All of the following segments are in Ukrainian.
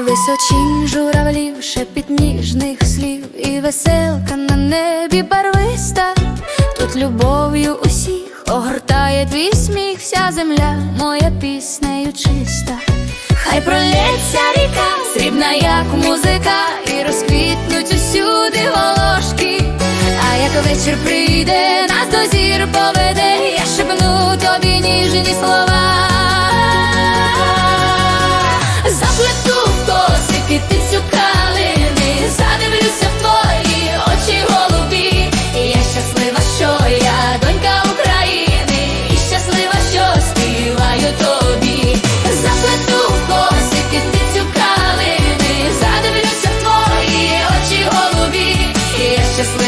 Височінь журавлів, шепіт ніжних слів, і веселка на небі барвиста. Тут любов'ю усіх огортає твій сміх, вся земля моя піснею чиста. Хай пролється ріка, срібна, як музика, і розквітнуть усюди волошки. А як вечір прийде, нас до зір поведе,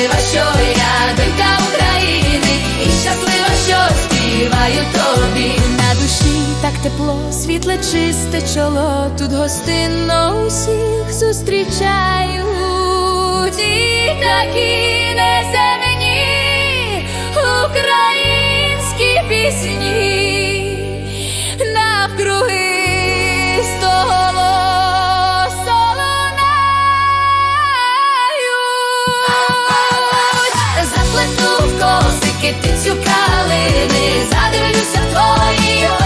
щаслива, що я донька України, і щаслива, що співаю тобі. На душі так тепло, світле, чисте чоло, тут гостинно усіх зустрічають і такі косики ти цю калини, задивлюся твої.